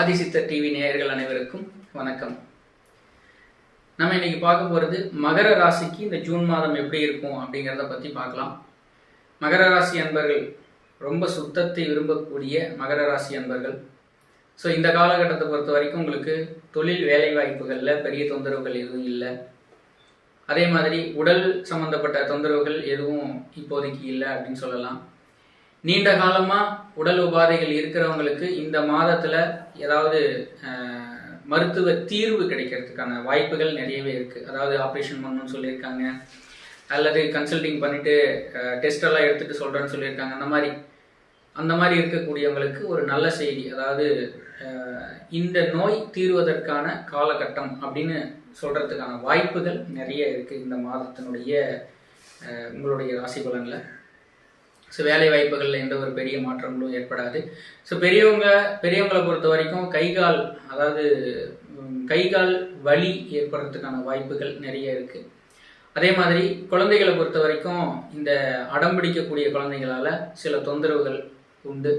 ஆதிசித்த TV நேயர்கள் அனைவருக்கும் வணக்கம். நம்ம இன்னைக்கு பார்க்க போகிறது மகர ராசிக்கு இந்த ஜூன் மாதம் எப்படி இருக்கும் அப்படிங்கிறத பற்றி பார்க்கலாம். மகர ராசி அன்பர்கள் ரொம்ப சுத்தத்தை விரும்பக்கூடிய மகர ராசி அன்பர்கள். ஸோ இந்த காலகட்டத்தை பொறுத்த வரைக்கும் உங்களுக்கு தொழில் வேலை வாய்ப்புகளில் பெரிய தொந்தரவுகள் எதுவும் இல்லை. அதே மாதிரி உடல் சம்பந்தப்பட்ட தொந்தரவுகள் எதுவும் இப்போதைக்கு இல்லை அப்படின்னு சொல்லலாம். நீண்ட காலமாக உடல் உபாதைகள் இருக்கிறவங்களுக்கு இந்த மாதத்தில் ஏதாவது மருத்துவ தீர்வு கிடைக்கிறதுக்கான வாய்ப்புகள் நிறையவே இருக்குது அதாவது ஆப்ரேஷன் பண்ணணும்னு சொல்லியிருக்காங்க. அல்லது கன்சல்டிங் பண்ணிட்டு டெஸ்ட் எல்லாம் எடுத்துட்டு சொல்கிறேன்னு சொல்லியிருக்காங்க. அந்த மாதிரி அந்த மாதிரி இருக்கக்கூடியவங்களுக்கு ஒரு நல்ல செய்தி. அதாவது இந்த நோய் தீர்வதற்கான காலகட்டம் அப்படின்னு சொல்கிறதுக்கான வாய்ப்புகள் நிறைய இருக்குது இந்த மாதத்தினுடைய உங்களுடைய ராசி பலனில். ஸோ வேலை வாய்ப்புகளில் எந்த ஒரு பெரிய மாற்றங்களும் ஏற்படாது. ஸோ பெரியவங்க பெரியவங்களை பொறுத்த வரைக்கும் கை கால் அதாவது கை கால் வலி ஏற்படுறதுக்கான வாய்ப்புகள் நிறைய இருக்குது அதே மாதிரி குழந்தைகளை பொறுத்த வரைக்கும் இந்த அடம் பிடிக்கக்கூடிய குழந்தைகளால் சில தொந்தரவுகள் உண்டு.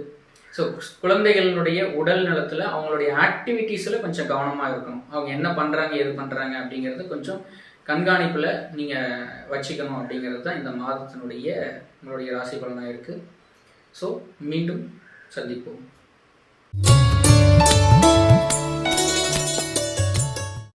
ஸோ குழந்தைகளுடைய உடல் நலத்தில் அவங்களுடைய ஆக்டிவிட்டீஸில் கொஞ்சம் கவனமாக இருக்கணும். அவங்க என்ன பண்ணுறாங்க எது பண்ணுறாங்க அப்படிங்கிறது கொஞ்சம் கண்காணிப்பில் நீங்கள் வச்சுக்கணும் அப்படிங்கிறது தான் இந்த மாதத்தினுடைய உங்களுடைய ராசி பலனாக இருக்குது ஸோ மீண்டும் சந்திப்போம்.